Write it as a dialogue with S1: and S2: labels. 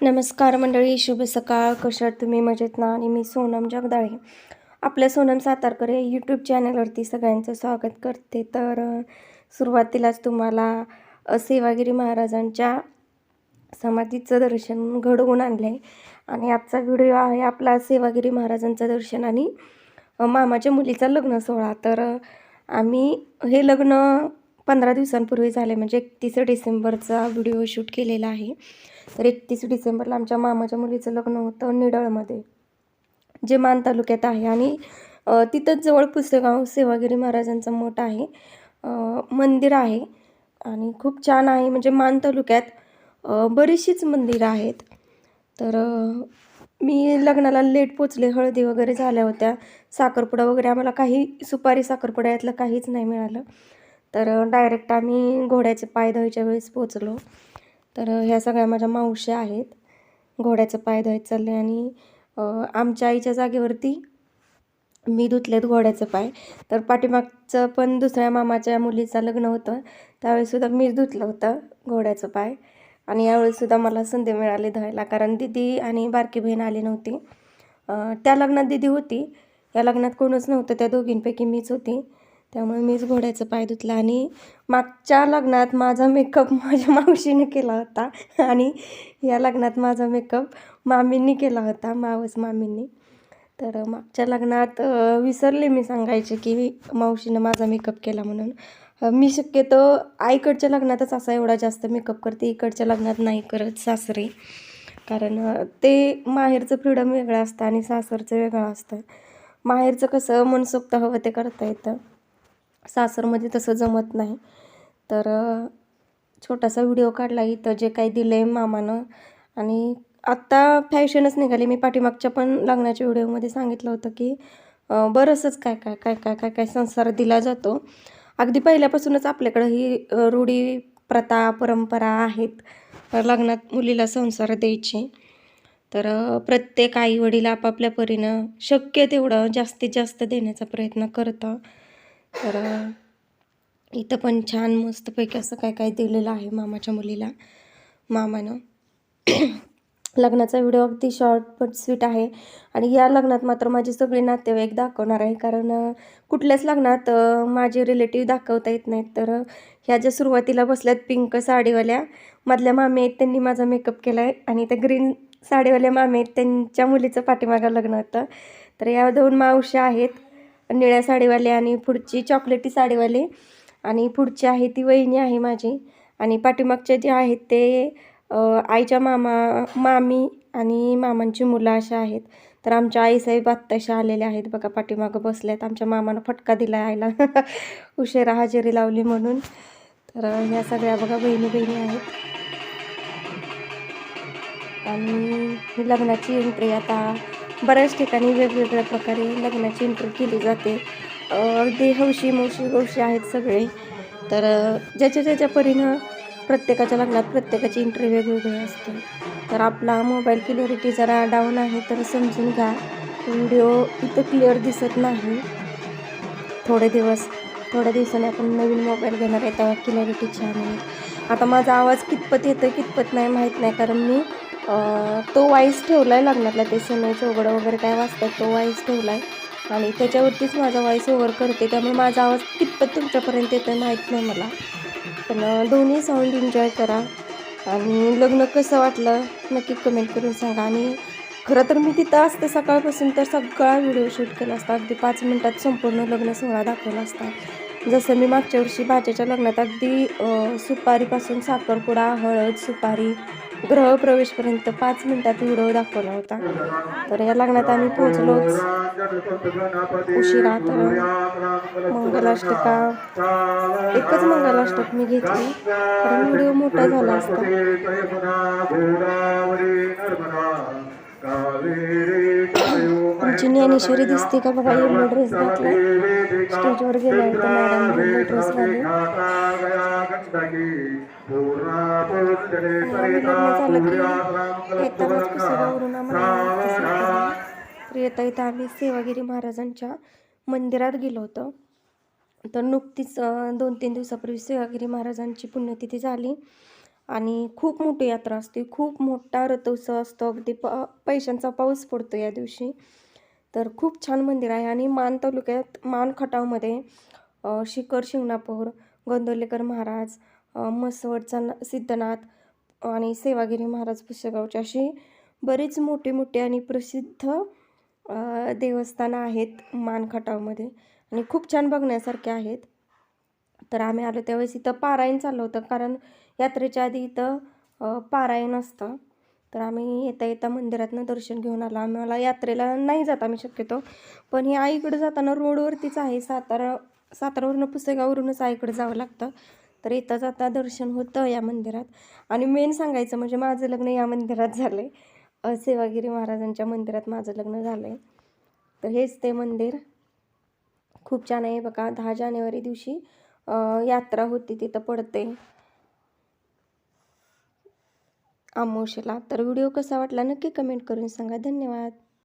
S1: नमस्कार मंडळी शुभ सकाळ. कशात तुम्ही मजेत ना? आणि मी सोनम जगदाळे. आपल्या सोनम सातारकर या यूट्यूब चॅनलवरती सगळ्यांचं स्वागत करते. तर सुरुवातीलाच तुम्हाला सेवागिरी महाराजांच्या समाधीचं दर्शन घडवून आणलं आहे आणि आजचा व्हिडिओ आहे आपला सेवागिरी महाराजांचं दर्शन आणि मामाच्या मुलीचा लग्न सोहळा. तर आम्ही हे लग्न पंधरा दिवसांपूर्वी झाले म्हणजे एकतीस डिसेंबरचा व्हिडिओ शूट केलेला आहे. तर एकतीस डिसेंबरला आमच्या मामाच्या मुलीचं लग्न होतं निडळमध्ये जे मान तालुक्यात आहे. आणि तिथंच जवळ पुसेगाव सेवागिरी महाराजांचं मठ आहे. मंदिर आहे. आणि खूप छान आहे म्हणजे मान तालुक्यात बरीचशीच मंदिरं आहेत. तर मी लग्नाला लेट पोचले हळदी वगैरे झाल्या होत्या. साखरपुडा वगैरे आम्हाला काही सुपारी साखरपुड्यातलं काहीच नाही मिळालं. तर डायरेक्ट आम्ही घोड्याचे पाय धुवायच्या वेळेस पोचलो तर ह्या सगळ्या माझ्या मावशी आहेत. घोड्याचं पाय धुवायचं चालले आणि आमच्या आईच्या जागेवरती मी धुतलेत घोड्याचं पाय. तर पाठीमागचं पण दुसऱ्या मामाच्या मुलीचं लग्न होतं. त्यावेळेससुद्धा मीच धुतलं होतं घोड्याचं पाय. आणि यावेळीसुद्धा मला संधी मिळाली धुवायला कारण दिदी आणि बारकी बहीण आली नव्हती. त्या लग्नात दिदी होती. या लग्नात कोणच नव्हतं त्या दोघींपैकी मीच होती. त्यामुळे मीच घोड्याचं पाय धुतलं आणि मागच्या लग्नात माझा मेकअप माझ्या मावशीने केला होता. आणि या लग्नात माझा मेकअप मामींनी केला होता मावस मामींनी. तर मागच्या लग्नात विसरले मी सांगायचे की मावशीनं माझा मेकअप केला म्हणून. मी शक्यतो आईकडच्या लग्नातच असा एवढा जास्त मेकअप करते इकडच्या लग्नात नाही करत सासरे. कारण ते माहेरचं फ्रीडम वेगळं असतं आणि सासरचं वेगळं असतं. माहेरचं कसं मनसोक्त हवं ते करता येतं. सासरमध्ये तसं जमत नाही. तर छोटासा व्हिडिओ काढला इथं जे काही दिलं आहे मामानं. आणि आत्ता फॅशनच निघाली. मी पाठीमागच्या पण लग्नाच्या व्हिडिओमध्ये सांगितलं होतं की अ, काय काय काय काय काय काय संसार दिला जातो. अगदी पहिल्यापासूनच आपल्याकडं ही रूढी प्रथा परंपरा आहेत. लग्नात मुलीला संसार द्यायची. तर प्रत्येक आई वडील आपापल्या परीनं शक्य तेवढं जास्तीत जास्त देण्याचा प्रयत्न करतं. तर इथं पण छान मस्तपैकी असं काय काय दिलेलं आहे मामाच्या मुलीला. मामानं लग्नाचा व्हिडिओ अगदी शॉर्ट बट स्वीट आहे. आणि या लग्नात मात्र माझे सगळे नातेवाईक दाखवणार आहे. कारण कुठल्याच लग्नात माझे रिलेटिव्ह दाखवता येत नाहीत. तर ह्या ज्या सुरुवातीला बसल्यात पिंक साडीवाल्या मधल्या मामी आहेत त्यांनी माझा मेकअप केला आहे आणि त्या ग्रीन साडीवाल्या मामी आहेत त्यांच्या मुलीचं पाठीमागं लग्न होतं. तर या दोन मावश्या आहेत. निळ्या साडीवाले आणि पुढची चॉकलेटी साडीवाली. आणि पुढची आहे ती वहिनी आहे माझी. आणि पाठीमागचे जे आहेत ते आईच्या मामा मामी आणि मामांची मुलं अशा आहेत. तर आमच्या आईसाहेब आत्ताशा आलेल्या आहेत. बघा पाठीमागं बसल्यात आमच्या मामानं फटका दिला आईला उशिरा हजेरी लावली म्हणून. तर ह्या सगळ्या बघा बहिणी बहिणी आहेत. आणि ही लग्नाची एंट्री आता. बऱ्याच ठिकाणी वेगवेगळ्या प्रकारे लग्नाची एंट्री केली जाते. अगदी हौशी मौशी गौशी आहेत सगळे. तर ज्याच्या ज्याच्या परीनं प्रत्येकाच्या लग्नात प्रत्येकाची एंट्री वेगवेगळी असते. तर आपला मोबाईल क्लिअरिटी जरा डाऊन आहे तर समजून घ्या. व्हिडिओ इथं क्लिअर दिसत नाही. थोडे दिवस थोड्या दिवसांनी आपण नवीन मोबाईल घेणार आहे तेव्हा क्लिअरिटी छान आहे आता माझा आवाज कितपत येतो कितपत नाही माहीत नाही कारण मी तो वाईस ठेवला आहे लग्नातला ते सनई उघडं वगैरे काय वाचतात तो वाईस ठेवला आहे आणि त्याच्यावरतीच माझा वॉईस ओव्हर करते त्यामुळे माझा आवाज कितपत तुमच्यापर्यंत येतो आहे माहीत नाही मला. पण दोन्ही साऊंड एन्जॉय करा. आणि लग्न कसं वाटलं नक्की कमेंट करून सांगा. आणि खरं तर मी तिथं असते सकाळपासून तर सगळा व्हिडिओ शूट केला असता. अगदी पाच मिनटात संपूर्ण लग्न सोहळा दाखवला असता. जसं मी मागच्या वर्षी भाच्याच्या लग्नात अगदी सुपारीपासून साखरपुडा हळद सुपारी ग्रहप्रवेशपर्यंत पाच मिनटात व्हिडिओ दाखवला होता. तर या लग्नात आम्ही पोहोचलोच. उशिरा तर मंगलाष्टका एकच मंगलाष्टक मी घेतली. कारण व्हिडिओ मोठा झाला असता. आमची ज्ञानेश्वरी दिसते का बघा येऊन ड्रेस घातला. स्टेजवर गेला होता मॅडम ड्रेस घालून तर येता येता आम्ही सेवागिरी महाराजांच्या मंदिरात गेलो होतो. तर नुकतीच दोन तीन दिवसापूर्वी सेवागिरी महाराजांची पुण्यतिथी झाली. आणि खूप मोठी यात्रा असते. खूप मोठा रथोत्सव असतो. अगदी प पैशांचा पाऊस पडतो या दिवशी. तर खूप छान मंदिर आहे. आणि मान तालुक्यात मान खटावमध्ये शिखर शिंगणापूर गोंदवलेकर महाराज म्हसवडचा न- सिद्धनाथ आणि सेवागिरी महाराज पुष्यगावचे अशी बरीच मोठी मोठी आणि प्रसिद्ध देवस्थानं आहेत मानखटावमध्ये आणि खूप छान बघण्यासारखे आहेत. तर आम्ही आलो त्यावेळेस इथं पारायण चाललं होतं कारण यात्रेच्या आधी इथं पारायण असतं. तर आम्ही येता येता मंदिरातनं दर्शन घेऊन आलो. आम्हाला यात्रेला नाही जात आम्ही शक्यतो पण हे आईकडे जाताना रोडवरतीच आहे. सातारा सातारावरून पुसेगावरूनच आईकडे जावं लागतं. तर येताच आता दर्शन होतं या मंदिरात. आणि मेन सांगायचं म्हणजे माझं लग्न या मंदिरात झालं आहे सेवागिरी महाराजांच्या मंदिरात माझं लग्न झालं आहे तर हेच ते मंदिर. खूप छान आहे बघा. दहा जानेवारी दिवशी यात्रा होती तिथं पडते. आमोशेला. तर व्हिडिओ कसा वाटला नक्की कमेंट करून सांगा. धन्यवाद.